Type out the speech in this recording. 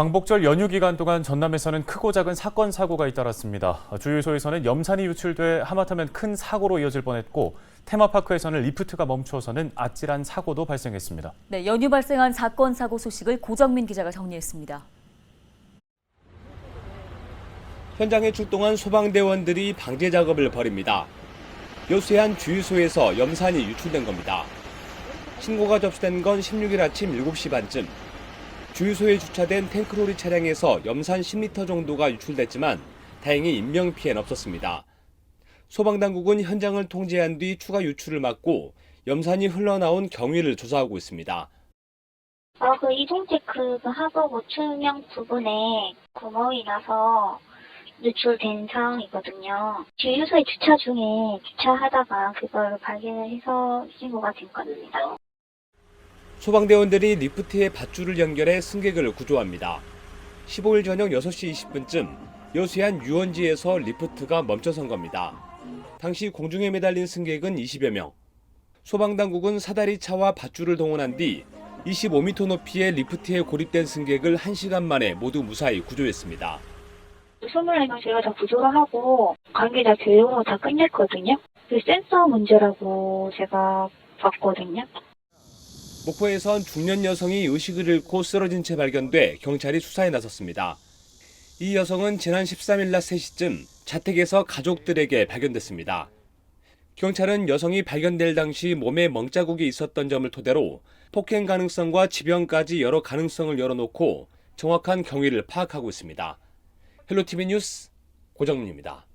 광복절 연휴 기간 동안 전남에서는 크고 작은 사건 사고가 잇따랐습니다. 주유소에서는 염산이 유출돼 하마터면 큰 사고로 이어질 뻔했고 테마파크에서는 리프트가 멈추어서는 아찔한 사고도 발생했습니다. 네, 연휴 발생한 사건 사고 소식을 고정민 기자가 정리했습니다. 현장에 출동한 소방대원들이 방제 작업을 벌입니다. 여수의 주유소에서 염산이 유출된 겁니다. 신고가 접수된 건 16일 아침 7시 반쯤. 주유소에 주차된 탱크로리 차량에서 염산 10리터 정도가 유출됐지만 다행히 인명 피해는 없었습니다. 소방당국은 현장을 통제한 뒤 추가 유출을 막고 염산이 흘러나온 경위를 조사하고 있습니다. 아, 그 이동체크 그 하부 보충형 부분에 구멍이 나서 누출된 상황이거든요. 주유소에 주차 중에 주차하다가 그걸 발견을 해서 신고가 된 겁니다. 소방대원들이 리프트에 밧줄을 연결해 승객을 구조합니다. 15일 저녁 6시 20분쯤 여수한 유원지에서 리프트가 멈춰선 겁니다. 당시 공중에 매달린 승객은 20여 명. 소방당국은 사다리 차와 밧줄을 동원한 뒤 25m 높이의 리프트에 고립된 승객을 1시간 만에 모두 무사히 구조했습니다. 24명 제가 다 구조를 하고 관계자 교육으로 다 끝냈거든요. 그 센서 문제라고 제가 봤거든요. 목포에선 중년 여성이 의식을 잃고 쓰러진 채 발견돼 경찰이 수사에 나섰습니다. 이 여성은 지난 13일 낮 3시쯤 자택에서 가족들에게 발견됐습니다. 경찰은 여성이 발견될 당시 몸에 멍자국이 있었던 점을 토대로 폭행 가능성과 지병까지 여러 가능성을 열어놓고 정확한 경위를 파악하고 있습니다. 헬로티비 뉴스 고정민입니다.